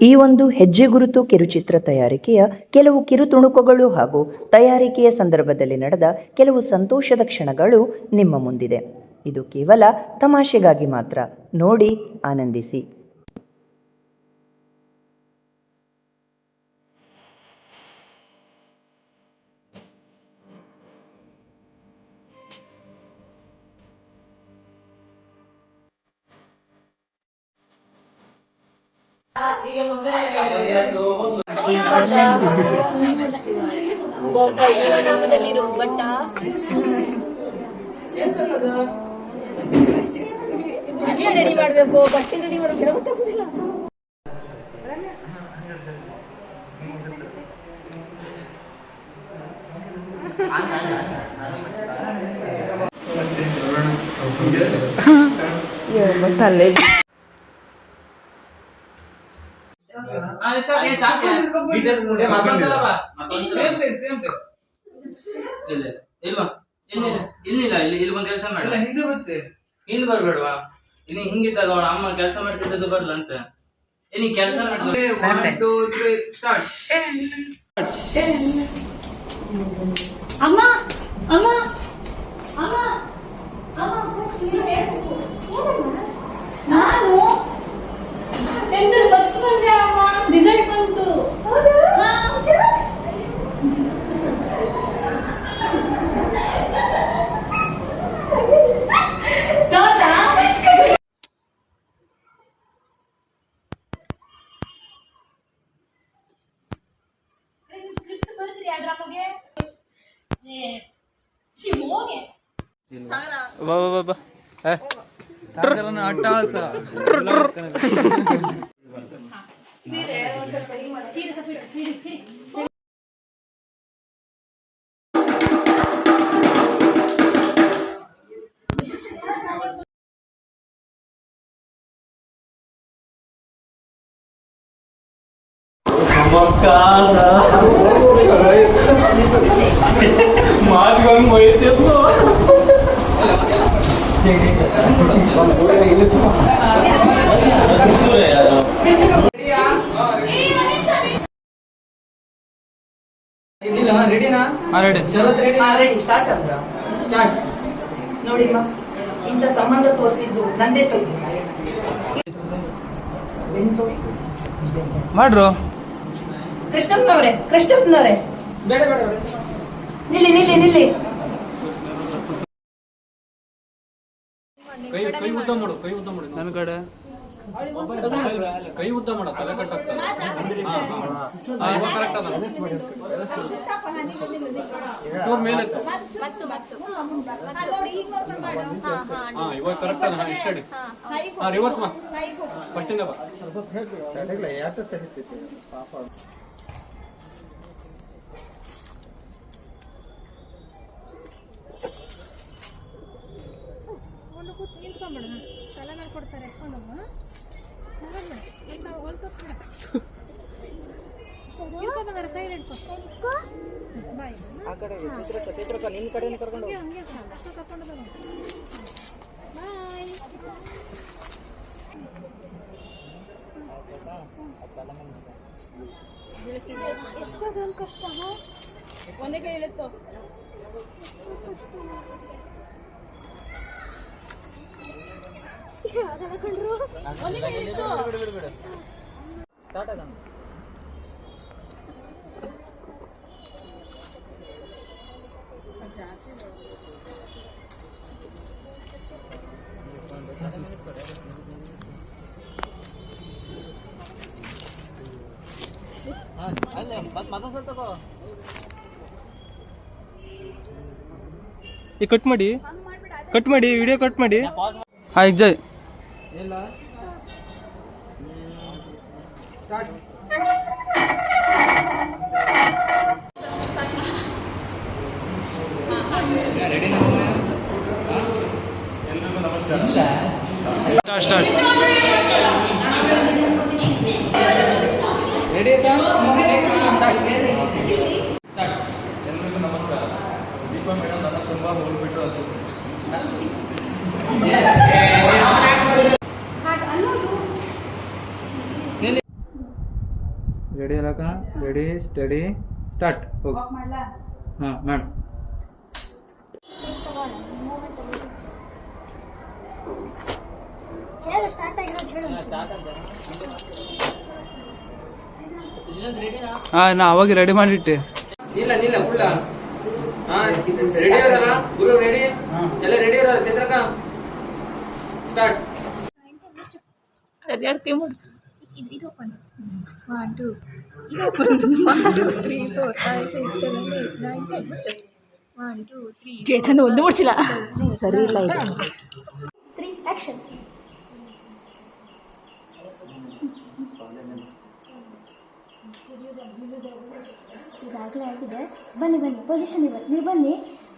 ಈ ಒಂದು ಹೆಜ್ಜೆ ಗುರುತು ಕಿರುಚಿತ್ರ ತಯಾರಿಕೆಯ ಕೆಲವು ಕಿರುತುಣುಕುಗಳು ಹಾಗೂ ತಯಾರಿಕೆಯ ಸಂದರ್ಭದಲ್ಲಿ ನಡೆದ ಕೆಲವು ಸಂತೋಷದ ಕ್ಷಣಗಳು ನಿಮ್ಮ ಮುಂದಿದೆ. ಇದು ಕೇವಲ ತಮಾಷೆಗಾಗಿ ಮಾತ್ರ. ನೋಡಿ, ಆನಂದಿಸಿ. ದಲ್ಲಿರೋ ಬಟ್ಟ ರೆಡಿ ಮಾಡ್ಬೇಕು ಬಟ್ಟೆ ರೆಡಿ ಮಾಡ್ಬೇಕು ಇಲ್ಲಿಲ್ಲ ಇಲ್ಲಿ ಇಲ್ಲಿ ಬಂದು ಕೆಲಸ ಮಾಡ ಹಿಂದೆ ಮತ್ತೆ ಇಲ್ಲಿ ಬರ್ಬೇಡವಾ ಇಲ್ಲಿ ಹಿಂಗಿದ್ದಾಗ ಅವಳ ಅಮ್ಮ ಕೆಲಸ ಮಾಡ್ತಿದ್ದದ್ದು ಬರ್ಲ ಅಂತ ಏನಿ ಕೆಲಸ ಮಾಡ್ತಾರೆ ಅಮ್ಮ ಅಮ್ಮ ಅಮ್ಮ ಅಮ್ಮ ಬಾ ಬಾ ಬಾ ಬಾ. ಏ, ಸಾಗರನ ಅಟ್ಟಹಾಸ ಸೀರೆ ಸ್ವಲ್ಪ ಹಿಡಿ, ಹಿಡಿ, ಹಿಡಿ. ರೆಡಿನಾ ಸ್ಟಾರ್ಟ್ ಸ್ಟಾರ್ಟ್ ನೋಡಿಮ್ಮ ಇಂಥ ಸಂಬಂಧ ತೋರಿಸಿದ್ದು ನಂದೇ ತಪ್ಪು ಬೆನ್ ತೋರ್ಸು. ಮಾಡ್ರು ಕೃಷ್ಣಪ್ಪನವ್ರೆ ಕೃಷ್ಣಪ್ಪನವ್ರೆ ಬೇಡ ನಿಲ್ಲಿ ನಿಲ್ಲಿ ನಿಲ್ಲಿ ಕೈ ಕೈ ಉದ್ದ ಮಾಡು ಕೈ ಉದ್ದ ಮಾಡು ನನ್ನ ಕಡೆ. ಕೈ ಉದ್ದ ಮಾಡು ತಲೆ ಕಟ್ಟಾಗ್ತದೆ ಕರೆಕ್ಟ್ ಅದ ಚೂರ್ ಮೇಲೆ ಹಾ ಇವಾಗ ಕರೆಕ್ಟ್ ಅದ ಹಾ ಇಷ್ಟಡಿ ಹಾ ರಿವರ್ಸ್ ಮಾ ಇಂದ ಬಾ ನಿಂತ್ಕೊಂಡ್ಬಿಡೋಣ. ತಲೆ ಮೇಲೆ ಕೊಡ್ತಾರೆ ಎತ್ಕೊಂಡೋಗು ಇಟ್ಕೊಬಂಗಾರ ಕೈ ಹಿಡ್ಕೊ. ಬಾಯ್. ಆ ಕಡೆ ಚಿತ್ರಕ ಚಿತ್ರಕ ನಿನ್ ಕಡೆ ಕರ್ಕೊಂಡು ಹೋಗು. ಹಂಗೆ ಹಂಗೆ ಕರ್ಕೊಂಡು ಬರೋಣ ಬಾಯ್. ಕಷ್ಟ ಒಂದೇ ಕೈಯಲ್ಲಿತ್ತು ಒಂದೇ ಕೈಯಲ್ಲಿತ್ತು ಬಿಡು ಬಿಡು ಬಿಡು ಸ್ಟಾರ್ಟ್ ಆಗ ಅಲ್ಲೇ ಮತ್ತೊಂದು ಸ್ವಲ್ಪ ತಗೋ ಈ ಕಟ್ ಮಾಡಿ. ಕಟ್ ಮಾಡಿ ವಿಡಿಯೋ ಕಟ್ ಮಾಡಿ. ಹಾಯ್ ಜೈ ಇಲ್ಲ. ಸ್ಟಾರ್ಟ್ ರೆಡಿನಾ ಇಲ್ಲ ಸ್ಟಾರ್ಟ್ ರೆಡಿ ಎಲ್ರಿಗೂ ನಮಸ್ಕಾರ. ದೀಪಾ ಮೇಡಮ್ ನನ್ನ ತುಂಬ ಹೋಗ್ಬಿಟ್ಟು ಅನ್ಸುತ್ತೆ ರೆಡಿ ಅಲ್ಲಕ ರೆಡಿ ಸ್ಟಡಿ ಸ್ಟಾರ್ಟ್ ಹೋಗಿ ಹಾಂ ಮಾಡು ಹಾಂ ನಾ ಅವಾಗ ರೆಡಿ ಮಾಡಿಟ್ಟೆ ಇಲ್ಲ ನಿಲ್ಲ ಕುಳ್ಳ ಹಾ ರೆಡಿ ಇರಲ್ಲ ಗುರು ರೆಡಿ ಎಲ್ಲ ರೆಡಿ ಇರಲ್ಲ ಚಂದ್ರಕ ಸ್ಟಾರ್ಟ್ ಎರಡು ಕೈ ಮಾಡು ಇದು open one two three four Chetan ಒಂದು ಮುಡ್ಸಿಲ್ಲ ಸರಿ ಇಲ್ಲ ಇದು ತ್ರೀ ಆ್ಯಕ್ಷನ್ ಇದಾಗಲೇ ಆಗಿದೆ ಬನ್ನಿ ಬನ್ನಿ ಪೊಸಿಷನ್ ಇವ ನೀವು ಬನ್ನಿ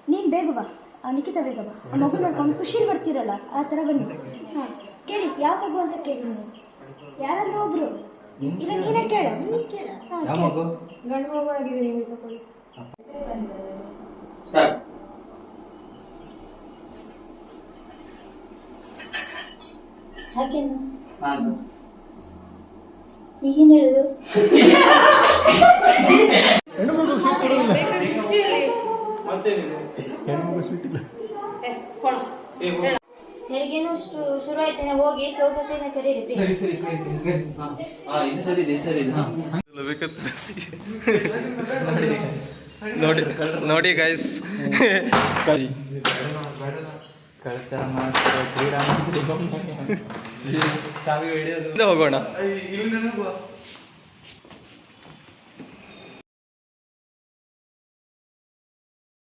ನೀನು ಬೇಗ ಬಾ ನಿಖಿತಾ ಬೇಗ ಬಾ ಮಗು ನೋಡ್ಕೊಂಡು ಖುಷಿಲಿ ಬರ್ತೀರಲ್ಲ ಆ ಥರ ಬನ್ನಿ ಹಾಂ ಕೇಳಿ ಯಾವ ಮಗು ಅಂತ ಕೇಳಿ ನೀವು ಯಾರಾದ್ರೂ ಇಲ್ಲ ನೀನೇ ಕೇಳು. ನೀನು ಕೇಳ. ಯಾವ ಮಗು ಗಂಡು ಮಗು ಆಗಿದೆ ನಿಮಗೆ ತಗೊಳ್ಳಿ. ಸ್ಟಾರ್ಟ್ ಯಾಕೇನು ಹಾ ಈಗೇನು ಹೇಳೋದು? ಹೆರಿಗೇನು ಶುರು ಆಯ್ತೇನೆ ಹೋಗಿ ಸೌದತ್ತಿನ ಕರೀರಿ ಸರಿ ಸರಿ ಹಾ. ಇದು ಸರಿ ಇದೆ ಸರಿ ಇದೆ ನೋಡಿ ನೋಡಿ ಗೈಸ್ ಕಳ್ತನ ಮಾಡ್ತಾರೆ ಶ್ರೀರಾಮ ಹೋಗೋಣ.